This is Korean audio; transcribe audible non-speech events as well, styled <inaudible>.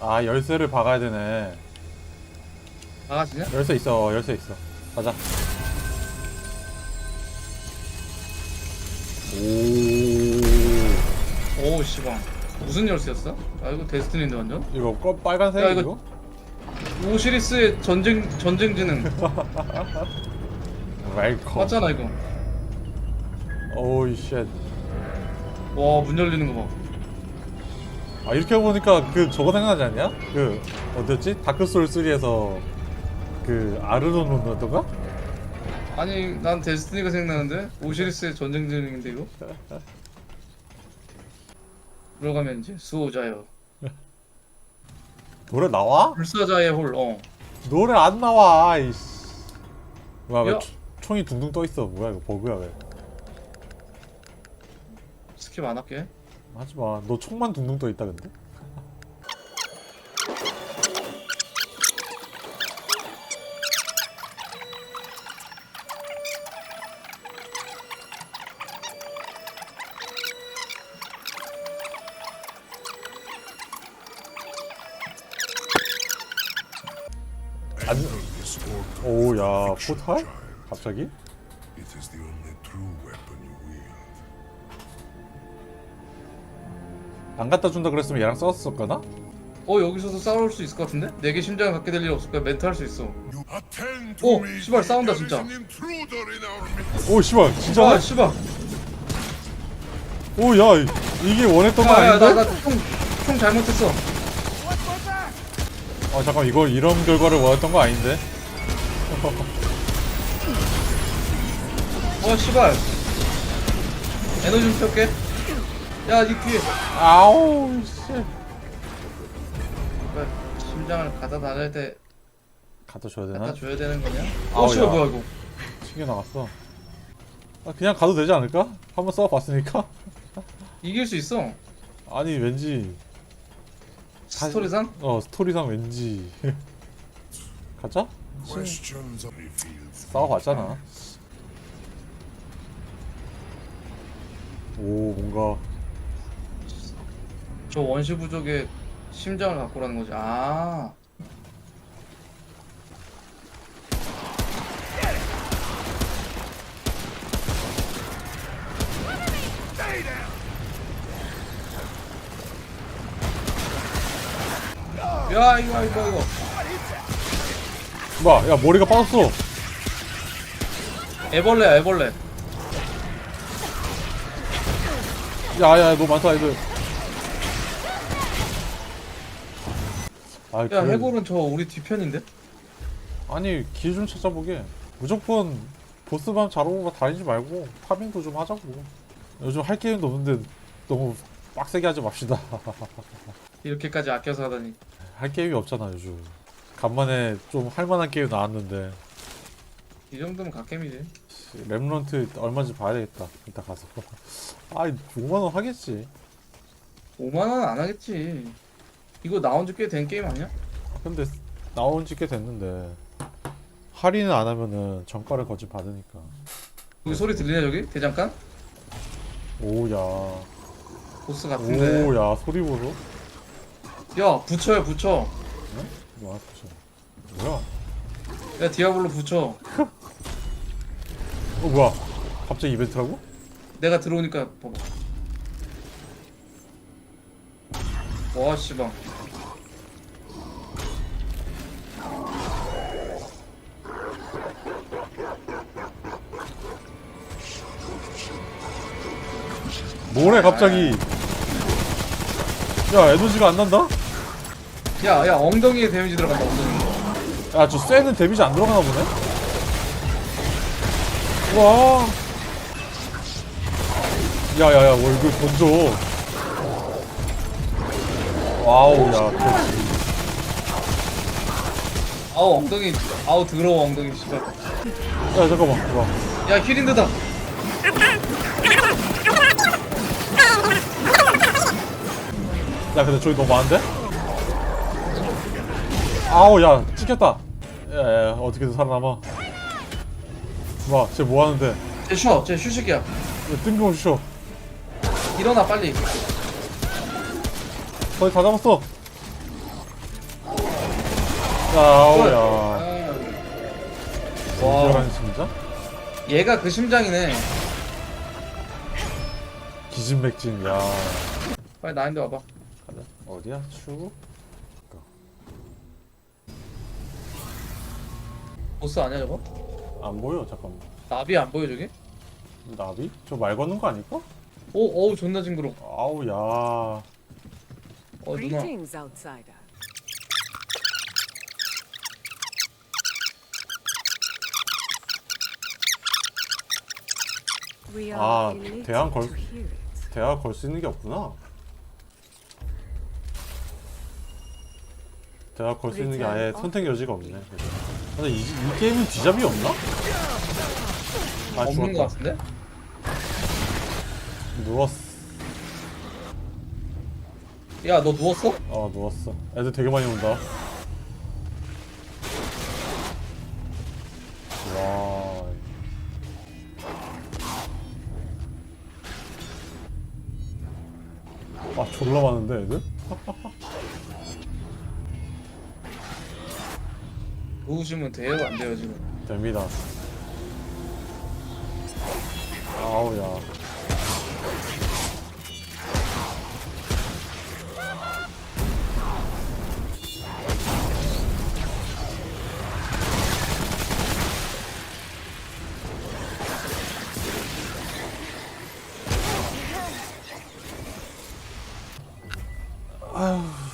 아 열쇠를 박아야 되네 나가시냐? 열쇠 있어 열쇠 있어 가자 오오 씨발 무슨 열쇠였어? 아 이거 데스티니인데 완전? 이거 꺼 빨간색 야, 이거? 이거- 오시리스의 전쟁 전쟁 지능 <laughs> 웰컴 맞잖아 이거 오이 쉣와문 열리는 거 봐. 아 이렇게 보니까 그 저거 생각나지 않냐? 그 어디였지? 다크 소울 3에서 그 아르논 논던가? 아니 난 데스티니가 생각나는데 오시리스의 전쟁 지능인데 이거? 들어가면 이제 수호자여 <laughs> 노래 나와? 불사자의 홀 어. 노래 안 나와 이씨 뭐야 왜 야. 초- 총이 둥둥 떠 있어 뭐야 이거 버그야 왜 스킵 안 할게 하지마 너 총만 둥둥 떠 있다 근데 안... 오야 포탈? 갑자기? It is the only true weapon you wield. 안 갖다 준다 그랬으면 얘랑 싸웠었거나? 어 여기서도 싸울 수 있을 것 같은데? 내게 심장을 갖게 될 일 없을 거야 멘트 할 수 있어 오, me. 씨발, 싸운다, 진짜. 오 씨발 진짜? 아 씨발 오야 이게 원했던 거 아닌데? 나나총총 잘못했어 아 잠깐 이거 이런 결과를 원했던 거 아닌데? 어 씨발 에너지 좀 태울게 야니 뒤에 아우 씨 씨발, 심장을 갖다 달을 때 갖다 줘야 되나? 갖다 줘야 되는 거냐? 아우, 어 씨발 야. 뭐야 이거 튕겨 나갔어. 아, 그냥 가도 되지 않을까? 한번 써봤으니까. <laughs> 이길 수 있어 아니 왠지 스토리상? 어 스토리상 왠지 <laughs> 가자. Questions are revealed. 싸워봤잖아. 오 뭔가 저 원시 부족의 심장을 갖고 오라는 거지 아 야 이거 이거 이거 뭐야 야 머리가 빠졌어. 애벌레야 애벌레 야 야 너 많다 애들. 아, 야 그래. 해골은 저 우리 뒤편인데? 아니 길 좀 찾아보게. 무조건 보스만 잘 오고 다니지 말고 파밍도 좀 하자고. 요즘 할 게임도 없는데 너무 빡세게 하지 맙시다. <laughs> 이렇게까지 아껴서 하다니 할 게임이 없잖아 요즘 간만에 좀 할만한 게임 나왔는데 이 정도면 갓겜이지 렘런트 얼마인지 봐야 되겠다 이따 가서 <laughs> 아이 5만원 하겠지 5만원 안 하겠지 이거 나온 지 꽤 된 게임 아니야? 근데 나온 지 꽤 됐는데 할인을 안 하면은 정가를 거짓 받으니까. 여기 소리 들리냐 저기? 대장간? 오야. 보스 같은데. 오야 소리 보소. 야 붙여요 붙여. 뭐야 진짜 뭐야? 야 디아블로 붙여. 어 뭐야? 갑자기 이벤트라고? 내가 들어오니까 봐봐. 와 씨발 뭐래 갑자기? 야 에너지가 안 난다? 야 야 엉덩이에 데미지 들어간다 엉덩이. 야 저 쇠는 데미지 안 들어가나 보네? 와. 야야야 뭐 이거 던져. 와우 야 그렇지. 아우 엉덩이 아우 더러워 엉덩이 씨발 야 잠깐만 와. 야 힐인드다 <laughs> 야 근데 저기 너무 많은데? 아우 야 찍혔다 야야 어떻게든 살아남아 와 쟤 뭐하는데 쟤 쉬어 쟤 휴식이야 야, 뜬금없이 쉬어 일어나 빨리 거의 다 잡았어 아우 야. 와 진정한 심장? 얘가 그 심장이네 기진맥진, 야. 빨리 나인데 와봐. 어디야? 추? 보스 아니야 저거? 안 보여, 잠깐만. 나비 안 보여 저기? 나비? 저 말 거는 거 아닐까? 오 어우 존나 징그러 아우, 야. 어 누나 Greetings, outsider. We are 아, elated 대한 걸- to hear it. 대화 걸 수 있는 게 없구나. 대화 걸수 있는 게 아예 선택 여지가 없네. 근데 이, 이 게임은 뒤잡이 없나? 아, 없는 거 죽었다. 같은데? 누웠어. 야 너 누웠어? 어, 누웠어. 애들 되게 많이 온다. 와. 아, 졸라 많은데, 애들? <laughs> 누우시면 돼요 안 돼요 지금 됩니다. 아우야. 아휴.